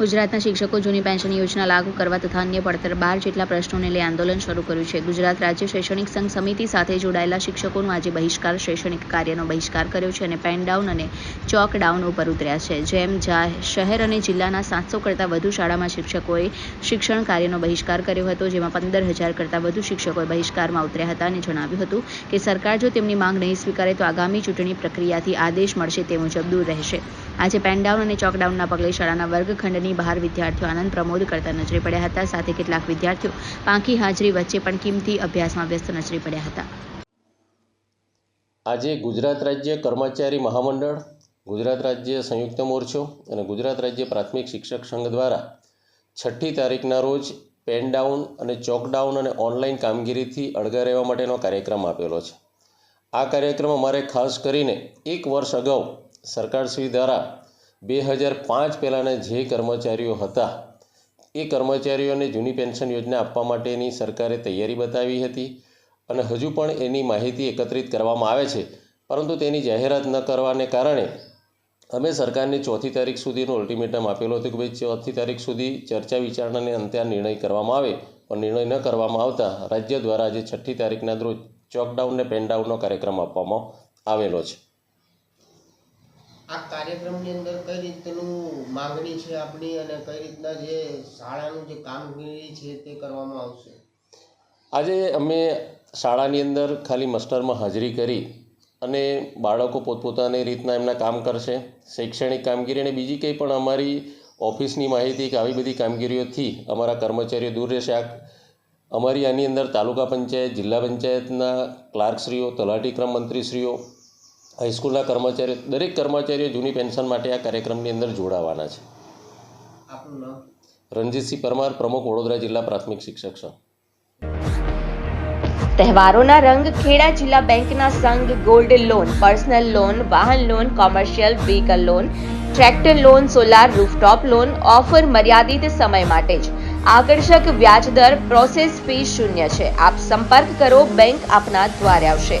ગુજરાતના શિક્ષકો જૂની પેન્શન યોજના લાગુ કરવા તથા અન્ય પડતર બાર જેટલા પ્રશ્નોને લઈ આંદોલન શરૂ કર્યું છે. ગુજરાત રાજ્ય શૈક્ષણિક સંઘ સમિતિ સાથે જોડાયેલા શિક્ષકોનો આજે બહિષ્કાર, શૈક્ષણિક કાર્યનો બહિષ્કાર કર્યો છે અને પેન ડાઉન અને ચોક ડાઉન ઉપર ઉતર્યા છે. જેમ શહેર અને જિલ્લાના સાતસો કરતાં વધુ શાળામાં શિક્ષકોએ શિક્ષણ કાર્યનો બહિષ્કાર કર્યો હતો, જેમાં પંદર હજાર કરતાં વધુ શિક્ષકોએ બહિષ્કારમાં ઉતર્યા હતા અને જણાવ્યું હતું કે સરકાર જો તેમની માંગ નહીં સ્વીકારે તો આગામી ચૂંટણી પ્રક્રિયાથી આદેશ મળશે તે મુજબ દૂર રહેશે. આજે પેનડાઉન અને ચોકડાઉનના પગલે શાળાના વર્ગખંડની બહાર વિદ્યાર્થીઓ આનંદ પ્રમોદ કરતા નજરે પડ્યા હતા. સાથે કેટલાક વિદ્યાર્થીઓ પાંખી હાજરી વચ્ચે પણ કિંમતી અભ્યાસમાં વ્યસ્ત નજરે પડ્યા હતા. આજે ગુજરાત રાજ્ય કર્મચારી મહામંડળ, ગુજરાત રાજ્ય સંયુક્ત મોરચો અને ગુજરાત રાજ્ય પ્રાથમિક શિક્ષક સંઘ દ્વારા છઠ્ઠી તારીખના રોજ પેન ડાઉન અને ચોકડાઉન અને ઓનલાઈન કામગીરીથી અળગા રહેવા માટેનો કાર્યક્રમ આપેલો છે. આ કાર્યક્રમ અમારે ખાસ કરીને એક વર્ષ અગાઉ સરકારશ્રી દ્વારા બે હજાર પાંચ પહેલાંના જે કર્મચારીઓ હતા, એ કર્મચારીઓને જૂની પેન્શન યોજના આપવા માટેની સરકારે તૈયારી બતાવી હતી અને હજુ પણ એની માહિતી એકત્રિત કરવામાં આવે છે. પરંતુ તેની જાહેરાત ન કરવાને કારણે અમે સરકારને ચોથી તારીખ સુધીનું અલ્ટિમેટમ આપેલો હતું કે ભાઈ, ચોથી તારીખ સુધી ચર્ચા વિચારણાને અંતે આ નિર્ણય કરવામાં આવે. પણ નિર્ણય ન કરવામાં આવતા રાજ્ય દ્વારા આજે છઠ્ઠી તારીખના રોજ ચોકડાઉન ને પેનડાઉનનો કાર્યક્રમ આપવામાં આવેલો છે. આ કાર્યક્રમની અંદર કઈ રીતનું માંગણી છે આપણી અને કઈ રીતના જે શાળાનું જે કામગીરી છે તે કરવામાં આવશે? આજે અમે શાળાની અંદર ખાલી મસ્ટરમાં હાજરી કરી અને બાળકો પોતપોતાની રીતના એમના કામ કરશે. શૈક્ષણિક કામગીરી અને બીજી કંઈ પણ અમારી ઓફિસની માહિતી કે આવી બધી કામગીરીઓથી અમારા કર્મચારીઓ દૂર રહેશે. આ અમારી આની અંદર તાલુકા પંચાયત, જિલ્લા પંચાયતના ક્લાર્કશ્રીઓ, તલાટી ક્રમ મંત્રીશ્રીઓ હાઈસ્કૂલના કર્મચારીઓ દરેક કર્મચારીઓ જૂની પેન્શન માટે આ કાર્યક્રમની અંદર જોડાવાના છે. આપનું નામ? રણજીતસિંહ પરમાર પ્રમુખ વડોદરા જિલ્લા પ્રાથમિક શિક્ષક સંઘ. તહેવારોના રંગ ખેડા જિલ્લા બેંકના સંઘ ગોલ્ડ લોન પર્સનલ લોન વાહન loan commercial vehicle loan tractor loan solar rooftop loan offer મર્યાદિત સમય માટે જ. આકર્ષક વ્યાજ દર પ્રોસેસ ફી શૂન્ય છે. આપ સંપર્ક કરો બેંક આપના દ્વારે આવશે.